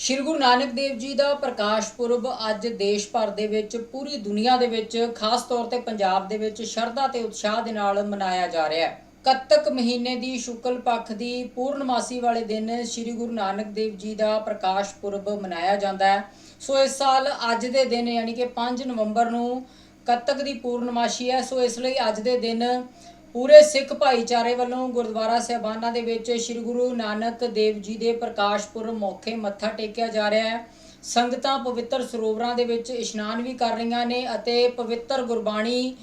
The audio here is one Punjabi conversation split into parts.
ਸ਼੍ਰੀ ਗੁਰੂ ਨਾਨਕ ਦੇਵ ਜੀ ਦਾ ਪ੍ਰਕਾਸ਼ ਪੁਰਬ ਅੱਜ ਦੇਸ਼ ਭਰ ਦੇ ਵਿੱਚ, ਪੂਰੀ ਦੁਨੀਆ ਦੇ ਵਿੱਚ, ਖਾਸ ਤੌਰ ਤੇ ਪੰਜਾਬ ਦੇ ਵਿੱਚ ਸ਼ਰਧਾ ਤੇ ਉਤਸ਼ਾਹ ਦੇ ਨਾਲ ਮਨਾਇਆ ਜਾ ਰਿਹਾ ਹੈ। ਕੱਤਕ ਮਹੀਨੇ ਦੀ ਸ਼ੁਕਲ ਪੱਖ ਦੀ ਪੂਰਨਮਾਸੀ ਵਾਲੇ ਦਿਨ ਸ਼੍ਰੀ ਗੁਰੂ ਨਾਨਕ ਦੇਵ ਜੀ ਦਾ ਪ੍ਰਕਾਸ਼ ਪੁਰਬ ਮਨਾਇਆ ਜਾਂਦਾ ਹੈ। ਸੋ ਇਸ ਸਾਲ ਅੱਜ ਦੇ ਦਿਨ ਯਾਨੀ ਕਿ 5 ਨਵੰਬਰ ਨੂੰ ਕੱਤਕ ਦੀ ਪੂਰਨਮਾਸ਼ੀ ਹੈ। ਸੋ ਇਸ ਲਈ ਅੱਜ ਦੇ ਦਿਨ ਪੂਰੇ ਸਿੱਖ ਭਾਈਚਾਰੇ ਵੱਲੋਂ ਗੁਰਦੁਆਰਾ ਸਾਹਿਬਾਨਾਂ ਦੇ ਵਿੱਚ ਸ੍ਰੀ ਗੁਰੂ ਨਾਨਕ ਦੇਵ ਜੀ ਦੇ ਪ੍ਰਕਾਸ਼ ਪੁਰਬ ਮੌਕੇ ਮੱਥਾ ਟੇਕਿਆ ਜਾ ਰਿਹਾ ਹੈ। ਸੰਗਤਾਂ ਪਵਿੱਤਰ ਸਰੋਵਰਾਂ ਦੇ ਵਿੱਚ ਇਸ਼ਨਾਨ ਵੀ ਕਰ ਰਹੀਆਂ ਨੇ ਅਤੇ ਪਵਿੱਤਰ ਗੁਰਬਾਣੀ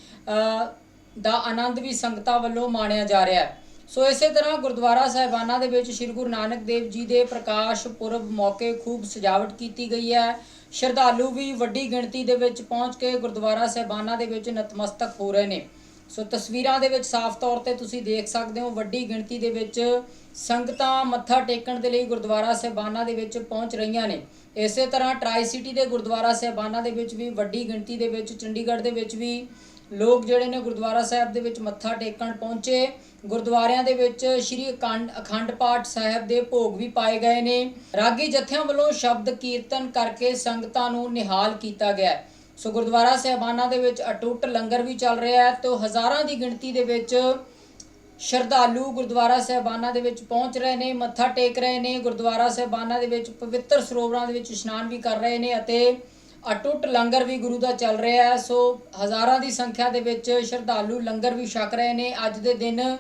ਦਾ ਆਨੰਦ ਵੀ ਸੰਗਤਾਂ ਵੱਲੋਂ ਮਾਣਿਆ ਜਾ ਰਿਹਾ ਹੈ। ਸੋ ਇਸੇ ਤਰ੍ਹਾਂ ਗੁਰਦੁਆਰਾ ਸਾਹਿਬਾਨਾਂ ਦੇ ਵਿੱਚ ਸ੍ਰੀ ਗੁਰੂ ਨਾਨਕ ਦੇਵ ਜੀ ਦੇ ਪ੍ਰਕਾਸ਼ ਪੁਰਬ ਮੌਕੇ ਖੂਬ ਸਜਾਵਟ ਕੀਤੀ ਗਈ ਹੈ। ਸ਼ਰਧਾਲੂ ਵੀ ਵੱਡੀ ਗਿਣਤੀ ਦੇ ਵਿੱਚ ਪਹੁੰਚ ਕੇ ਗੁਰਦੁਆਰਾ ਸਾਹਿਬਾਨਾਂ ਦੇ ਵਿੱਚ ਨਤਮਸਤਕ ਹੋ ਰਹੇ ਨੇ। ਸੋ ਤਸਵੀਰਾਂ ਦੇ ਵਿੱਚ ਸਾਫ਼ ਤੌਰ ਤੇ ਤੁਸੀਂ ਦੇਖ ਸਕਦੇ ਹੋ ਵੱਡੀ ਗਿਣਤੀ ਦੇ ਵਿੱਚ ਸੰਗਤਾਂ ਮੱਥਾ ਟੇਕਣ ਦੇ ਲਈ ਗੁਰਦੁਆਰਾ ਸਾਹਿਬਾਨਾਂ ਦੇ ਵਿੱਚ ਪਹੁੰਚ ਰਹੀਆਂ ਨੇ। ਇਸੇ ਤਰ੍ਹਾਂ ਟਰਾਈ ਸਿਟੀ ਦੇ ਗੁਰਦੁਆਰਾ ਸਾਹਿਬਾਨਾਂ ਦੇ ਵਿੱਚ ਵੀ ਵੱਡੀ ਗਿਣਤੀ ਦੇ ਵਿੱਚ, ਚੰਡੀਗੜ੍ਹ ਦੇ ਵਿੱਚ ਵੀ ਲੋਕ ਜਿਹੜੇ ਨੇ ਗੁਰਦੁਆਰਾ ਸਾਹਿਬ ਦੇ ਵਿੱਚ ਮੱਥਾ ਟੇਕਣ ਪਹੁੰਚੇ। ਗੁਰਦੁਆਰਿਆਂ ਦੇ ਵਿੱਚ ਸ੍ਰੀ ਅਖੰਡ ਅਖੰਡ ਪਾਠ ਸਾਹਿਬ ਦੇ ਭੋਗ ਵੀ ਪਾਏ ਗਏ ਨੇ। ਰਾਗੀ ਜਥਿਆਂ ਵੱਲੋਂ ਸ਼ਬਦ ਕੀਰਤਨ ਕਰਕੇ ਸੰਗਤਾਂ ਨੂੰ ਨਿਹਾਲ ਕੀਤਾ ਗਿਆ ਹੈ। ਸੋ ਗੁਰਦੁਆਰਾ ਸਾਹਿਬਾਨਾਂ ਦੇ ਵਿੱਚ ਅਟੁੱਟ ਲੰਗਰ ਵੀ ਚੱਲ ਰਿਹਾ ਹੈ ਤੇ ਹਜ਼ਾਰਾਂ ਦੀ ਗਿਣਤੀ ਦੇ ਵਿੱਚ ਸ਼ਰਧਾਲੂ ਗੁਰਦੁਆਰਾ ਸਾਹਿਬਾਨਾਂ ਦੇ ਵਿੱਚ ਪਹੁੰਚ ਰਹੇ ਨੇ, ਮੱਥਾ ਟੇਕ ਰਹੇ ਨੇ, ਗੁਰਦੁਆਰਾ ਸਾਹਿਬਾਨਾਂ ਦੇ ਵਿੱਚ ਪਵਿੱਤਰ ਸਰੋਵਰਾਂ ਦੇ ਵਿੱਚ ਇਸ਼ਨਾਨ ਵੀ ਕਰ ਰਹੇ ਨੇ ਅਤੇ ਅਟੁੱਟ ਲੰਗਰ ਵੀ ਗੁਰੂ ਦਾ ਚੱਲ ਰਿਹਾ ਹੈ। ਸੋ ਹਜ਼ਾਰਾਂ ਦੀ ਸੰਖਿਆ ਦੇ ਵਿੱਚ ਸ਼ਰਧਾਲੂ ਲੰਗਰ ਵੀ ਛਕ ਰਹੇ ਨੇ। ਅੱਜ ਦੇ ਦਿਨ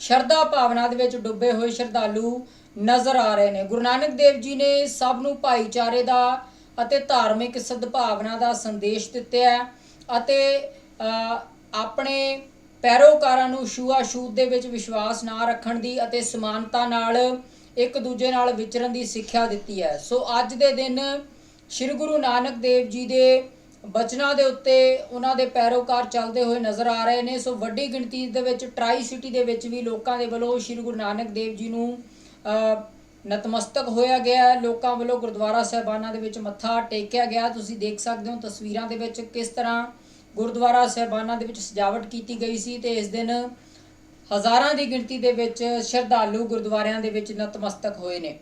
ਸ਼ਰਧਾ ਭਾਵਨਾ ਦੇ ਵਿੱਚ ਡੁੱਬੇ ਹੋਏ ਸ਼ਰਧਾਲੂ ਨਜ਼ਰ ਆ ਰਹੇ ਨੇ। ਗੁਰੂ ਨਾਨਕ ਦੇਵ ਜੀ ਨੇ ਸਭ ਨੂੰ ਭਾਈਚਾਰੇ ਦਾ ਅਤੇ ਧਾਰਮਿਕ ਸਦਭਾਵਨਾ ਦਾ ਸੰਦੇਸ਼ ਦਿੱਤਾ ਹੈ ਅਤੇ ਆਪਣੇ ਪੈਰੋਕਾਰਾਂ ਨੂੰ ਛੂਆ-ਛੂਤ ਦੇ ਵਿੱਚ ਵਿਸ਼ਵਾਸ ਨਾ ਰੱਖਣ ਦੀ ਅਤੇ ਸਮਾਨਤਾ ਨਾਲ ਇੱਕ ਦੂਜੇ ਨਾਲ ਵਿਚਰਨ ਦੀ ਸਿੱਖਿਆ ਦਿੱਤੀ ਹੈ। ਸੋ ਅੱਜ ਦੇ ਦਿਨ ਸ੍ਰੀ ਗੁਰੂ ਨਾਨਕ ਦੇਵ ਜੀ ਦੇ ਬਚਨਾਂ ਦੇ ਉੱਤੇ ਉਹਨਾਂ ਦੇ ਪੈਰੋਕਾਰ ਚੱਲਦੇ ਹੋਏ ਨਜ਼ਰ ਆ ਰਹੇ ਨੇ। ਸੋ ਵੱਡੀ ਗਿਣਤੀ ਦੇ ਵਿੱਚ, ਟਰਾਈ ਸਿਟੀ ਦੇ ਵਿੱਚ ਵੀ ਲੋਕਾਂ ਦੇ ਵੱਲੋਂ ਸ੍ਰੀ ਗੁਰੂ ਨਾਨਕ ਦੇਵ ਜੀ ਨੂੰ ਨਤਮਸਤਕ ਹੋਇਆ ਗਿਆ ਲੋਕਾਂ ਵੱਲੋਂ ਗੁਰਦੁਆਰਾ ਸਾਹਿਬਾਨਾਂ ਦੇ ਵਿੱਚ ਮੱਥਾ ਟੇਕਿਆ ਗਿਆ। ਤੁਸੀਂ ਦੇਖ ਸਕਦੇ ਹੋ ਤਸਵੀਰਾਂ ਦੇ ਵਿੱਚ ਕਿਸ ਤਰ੍ਹਾਂ ਗੁਰਦੁਆਰਾ ਸਾਹਿਬਾਨਾਂ ਦੇ ਵਿੱਚ ਸਜਾਵਟ ਕੀਤੀ ਗਈ ਸੀ ਤੇ ਇਸ ਦਿਨ ਹਜ਼ਾਰਾਂ ਦੀ ਗਿਣਤੀ ਦੇ ਵਿੱਚ ਸ਼ਰਧਾਲੂ ਗੁਰਦੁਆਰਿਆਂ ਦੇ ਵਿੱਚ ਨਤਮਸਤਕ ਹੋਏ ਨੇ।